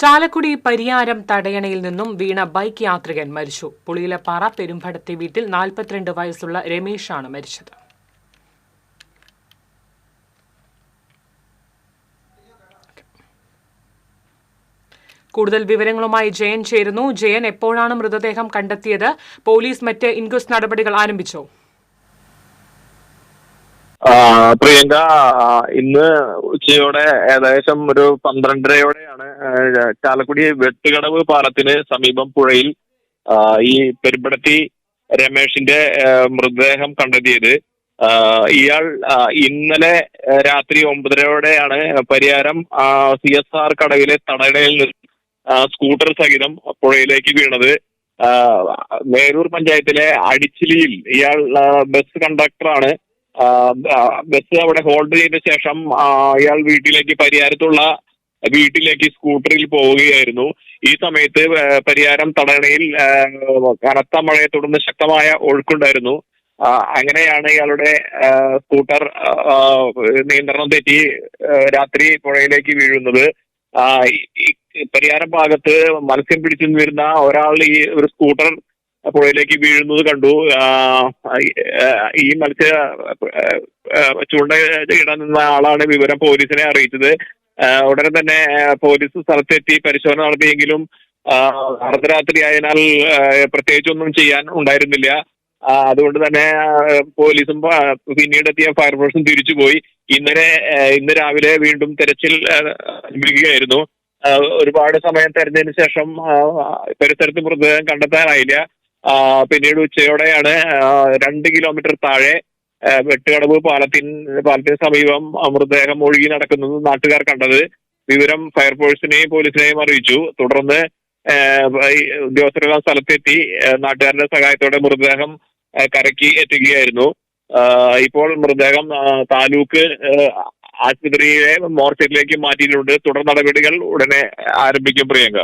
ചാലക്കുടി പരിയാരം തടയണയിൽ നിന്നും വീണ ബൈക്ക് യാത്രികൻ മരിച്ചു. പുളിയിലപ്പാറ പെരുമ്പടത്തി വീട്ടിൽ നാൽപ്പത്തിരണ്ട് വയസ്സുള്ള രമേശാണ് മരിച്ചത്. കൂടുതൽ വിവരങ്ങളുമായി ജയൻ ചേരുന്നു. ജയൻ എപ്പോഴാണ് മൃതദേഹം കണ്ടെത്തിയത്? പോലീസ് മറ്റ് ഇൻക്വസ്റ്റ് നടപടികൾ ആരംഭിച്ചോ? പ്രിയങ്ക ഇന്ന് ഉച്ചയോടെ ഏകദേശം ഒരു പന്ത്രണ്ടരയോടെയാണ് ചാലക്കുടി വെട്ടുകടവ് പാലത്തിന് സമീപം പുഴയിൽ ഈ പെരുമ്പടത്തി രമേഷിന്റെ മൃതദേഹം കണ്ടെത്തിയത്. ഇയാൾ ഇന്നലെ രാത്രി ഒമ്പതരയോടെയാണ് പരിയാരം സി എസ് ആർ കടവിലെ തടയണയിൽ നിന്ന് സ്കൂട്ടർ സഹിതം പുഴയിലേക്ക് വീണത്. നേരൂർ പഞ്ചായത്തിലെ അടിച്ചിലിയിൽ ഇയാൾ ബസ് കണ്ടക്ടറാണ്. ബസ് അവിടെ ഹോൾഡ് ചെയ്ത ശേഷം അയാൾ വീട്ടിലേക്ക് പരിയാരത്തുള്ള വീട്ടിലേക്ക് സ്കൂട്ടറിൽ പോവുകയായിരുന്നു. ഈ സമയത്ത് പരിയാരം തടയണയിൽ കനത്ത മഴയെ തുടർന്ന് ശക്തമായ ഒഴുക്കുണ്ടായിരുന്നു. അങ്ങനെയാണ് ഇയാളുടെ സ്കൂട്ടർ നിയന്ത്രണം തെറ്റി രാത്രി പുഴയിലേക്ക് വീഴുന്നത്. പരിയാരം ഭാഗത്ത് മത്സ്യം പിടിച്ചു വരുന്ന ഒരാൾ ഈ ഒരു സ്കൂട്ടർ പുഴയിലേക്ക് വീഴുന്നത് കണ്ടു. ഈ മത്സ്യ ചൂണ്ട ഇടാൻ നിന്ന ആളാണ് വിവരം പോലീസിനെ അറിയിച്ചത്. ഉടനെ തന്നെ പോലീസ് സ്ഥലത്തെത്തി പരിശോധന നടത്തിയെങ്കിലും അർദ്ധരാത്രി ആയതിനാൽ പ്രത്യേകിച്ചൊന്നും ചെയ്യാൻ ഉണ്ടായിരുന്നില്ല. അതുകൊണ്ട് തന്നെ പോലീസും പിന്നീട് എത്തിയ ഫയർഫോഴ്സും തിരിച്ചുപോയി. ഇന്നലെ ഇന്ന് രാവിലെ വീണ്ടും തെരച്ചിൽ ആരംഭിക്കുകയായിരുന്നു. ഒരുപാട് സമയം തെരഞ്ഞതിന് ശേഷം പരിസരത്ത് മൃതദേഹം കണ്ടെത്താനായില്ല. പിന്നീട് ഉച്ചയോടെയാണ് രണ്ട് കിലോമീറ്റർ താഴെ വെട്ടുകടവ് പാലത്തിൻ പാലത്തിന് സമീപം മൃതദേഹം ഒഴുകി നടക്കുന്നത് നാട്ടുകാർ കണ്ടത്. വിവരം ഫയർഫോഴ്സിനെയും പോലീസിനെയും അറിയിച്ചു. തുടർന്ന് ഉദ്യോഗസ്ഥരെല്ലാം സ്ഥലത്തെത്തി നാട്ടുകാരുടെ സഹായത്തോടെ മൃതദേഹം കരക്കി എത്തുകയായിരുന്നു. ഇപ്പോൾ മൃതദേഹം താലൂക്ക് ആശുപത്രിയിലെ മോർച്ചറിയിലേക്ക് മാറ്റിയിട്ടുണ്ട്. തുടർ നടപടികൾ ഉടനെ ആരംഭിക്കും പ്രിയങ്ക.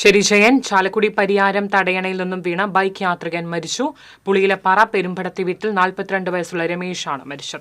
ശരി ജയൻ. ചാലക്കുടി പരിയാരം തടയണയിൽ നിന്നും വീണ ബൈക്ക് യാത്രികൻ മരിച്ചു. പുളിയിലപ്പാറ പെരുമ്പടത്തി വീട്ടിൽ നാൽപ്പത്തിരണ്ട് വയസ്സുള്ള രമേശാണ് മരിച്ചത്.